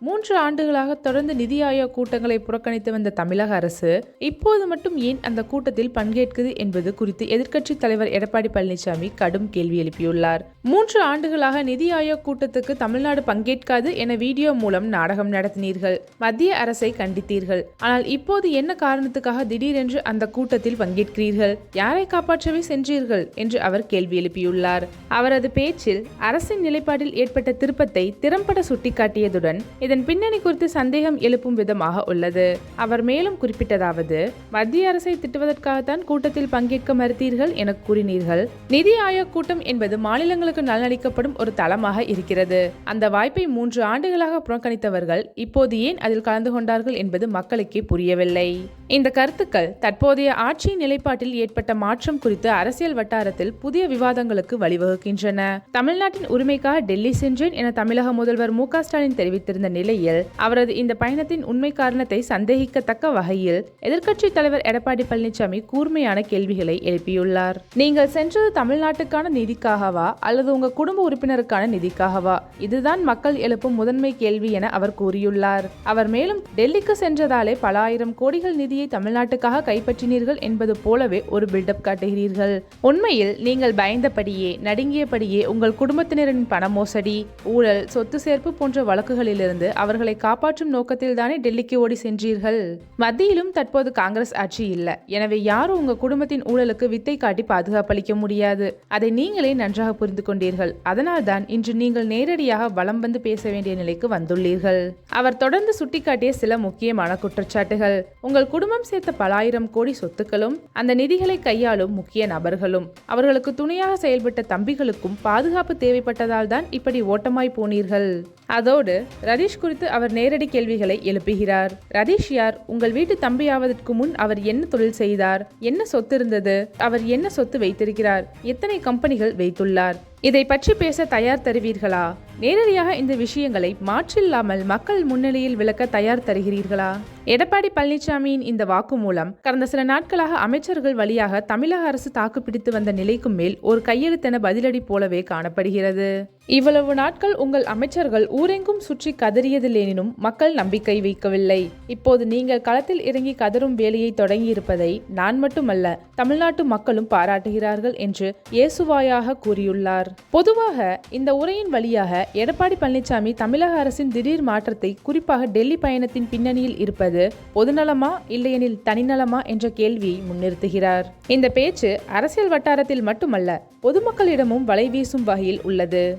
மூன்று ஆண்டுகளாக தொடர்ந்து நிதி ஆயோக் கூட்டங்களை புறக்கணித்து வந்த தமிழக அரசு இப்போது மட்டும் ஏன் அந்த கூட்டத்தில் பங்கேற்குது என்பது குறித்து எதிர்க்கட்சித் தலைவர் எடப்பாடி பழனிசாமி கடும் கேள்வி எழுப்பியுள்ளார். மூன்று ஆண்டுகளாக நிதி ஆயோக் கூட்டத்துக்கு தமிழ்நாடு பங்கேற்காது என வீடியோ மூலம் நாடகம் நடத்தினீர்கள். மத்திய அரசை கண்டித்தீர்கள். ஆனால் இப்போது என்ன காரணத்துக்காக திடீரென்று அந்த கூட்டத்தில் பங்கேற்கிறீர்கள்? யாரை காப்பாற்றவே சென்றீர்கள்? என்று அவர் கேள்வி எழுப்பியுள்ளார். அவரது பேச்சில் அரசின் நிலைப்பாட்டில் ஏற்பட்ட திருப்பத்தை திறம்பட சுட்டிக்காட்டியதுடன் இதன் பின்னணி குறித்து சந்தேகம் எழுப்பும் விதமாக உள்ளது. அவர் மேலும் குறிப்பிட்டதாவது மத்திய அரசை திட்டுவதற்காகத்தான் கூட்டத்தில் பங்கேற்க மறுத்தீர்கள் என கூறினீர்கள். நிதி ஆயோக் கூட்டம் என்பது மாநிலங்களுக்கு நலனளிக்கப்படும் ஒரு தளமாக இருக்கிறது. அந்த வாய்ப்பை மூன்று ஆண்டுகளாக புறக்கணித்தவர்கள் இப்போது ஏன் அதில் கலந்து கொண்டார்கள் என்பது மக்களுக்கே புரியவில்லை. இந்த கருத்துக்கள் தற்போதைய ஆட்சியின் நிலைப்பாட்டில் ஏற்பட்ட மாற்றம் குறித்து அரசியல் வட்டாரத்தில் புதிய விவாதங்களுக்கு வழிவகுக்கின்றன. தமிழ்நாட்டின் உரிமைக்காக டெல்லி சென்றேன் என தமிழக முதல்வர் மு ஸ்டாலின் தெரிவித்திருந்த நிலையில் அவரது இந்த பயணத்தின் உண்மை காரணத்தை சந்தேகிக்கத்தக்க வகையில் எதிர்க்கட்சித் தலைவர் எடப்பாடி பழனிசாமி கூர்மையான கேள்விகளை எழுப்பியுள்ளார். நீங்கள் சென்றது தமிழ்நாட்டுக்கான நிதிக்காகவா? அல்லது உங்க குடும்ப உறுப்பினருக்கான நிதிக்காகவா? இதுதான் மக்கள் எழுப்பும் முதன்மை கேள்வி என அவர் கூறியுள்ளார். அவர் மேலும் டெல்லிக்கு சென்றதாலே பல ஆயிரம் கோடிகள் நிதி ஆட்சியை தமிழ்நாட்டுக்காக கைப்பற்றினீர்கள் என்பது போலவே ஒரு பில்டப் காட்டுகிறீர்கள். உண்மையில் நீங்கள் பயந்தபடியே நடுங்கியபடியே உங்கள் குடும்பத்தினரின் பண மோசடி ஊழல் சொத்து சேர்ப்பு போன்ற வழக்குகளிலிருந்து அவர்களை காப்பாற்றும் நோக்கத்தில் தானே டெல்லிக்கு ஓடி சென்றீர்கள். மத்தியிலும் தற்போது காங்கிரஸ் ஆட்சி இல்லை. எனவே யாரும் உங்க குடும்பத்தின் ஊழலுக்கு வித்தை காட்டி பாதுகாப்பளிக்க முடியாது. அதை நீங்களே நன்றாக புரிந்து கொண்டீர்கள். அதனால்தான் இன்று நீங்கள் நேரடியாக வலம் வந்து பேச வேண்டிய நிலைக்கு வந்துள்ளீர்கள். அவர் தொடர்ந்து சுட்டிக்காட்டிய சில முக்கியமான குற்றச்சாட்டுகள். உங்கள் குடும்ப குடும்பம் சேர்த்த பல ஆயிரம் கோடி சொத்துக்களும் அந்த நிதிகளை கையாளும் முக்கிய நபர்களும். அவர்களுக்கு துணையாக செயல்பட்ட தம்பிகளுக்கும் பாதுகாப்பு தேவைப்பட்டதால் தான் இப்படி ஓட்டமாய் போனீர்கள். அதோடு ரதீஷ் குறித்து அவர் நேரடி கேள்விகளை எழுப்புகிறார். ரதீஷ் யார்? உங்கள் வீட்டு தம்பியாவதற்கு முன் அவர் என்ன தொழில் செய்தார்? என்ன சொத்து இருந்தது? அவர் என்ன சொத்து வைத்திருக்கிறார்? எத்தனை கம்பெனிகள் வைத்துள்ளார்? இதை பற்றி பேச தயார் தருவீர்களா? நேரடியாக இந்த விஷயங்களை மாற்றில்லாமல் மக்கள் முன்னிலையில் விளக்க தயார் தருகிறீர்களா? எடப்பாடி பழனிசாமியின் இந்த வாக்குமூலம் கடந்த சில நாட்களாக அமைச்சர்கள் வழியாக தமிழக அரசு தாக்குப்பிடித்து வந்த நிலைக்கும் மேல் ஒரு கையெழுத்தென பதிலடி போலவே காணப்படுகிறது. இவ்வளவு நாட்கள் உங்கள் அமைச்சர்கள் ஊரெங்கும் சுற்றி கதறியதில்லேனும் மக்கள் நம்பிக்கை வைக்கவில்லை. இப்போது நீங்கள் களத்தில் இறங்கி கதறும் வேலையை தொடங்கியிருப்பதை நான் மட்டுமல்ல தமிழ்நாட்டு மக்களும் பாராட்டுகிறார்கள் என்று இயேசுவாயாக கூறியுள்ளார். பொதுவாக இந்த உரையின் வழியாக எடப்பாடி பழனிசாமி தமிழக அரசின் திடீர் மாற்றத்தை குறிப்பாக டெல்லி பயணத்தின் பின்னணியில் இருப்பது பொதுநலமா இல்லையெனில் தனிநலமா என்ற கேள்வியை முன்னிறுத்துகிறார். இந்த பேச்சு அரசியல் வட்டாரத்தில் மட்டுமல்ல பொதுமக்களிடமும் வலை வீசும் வகையில் உள்ளது.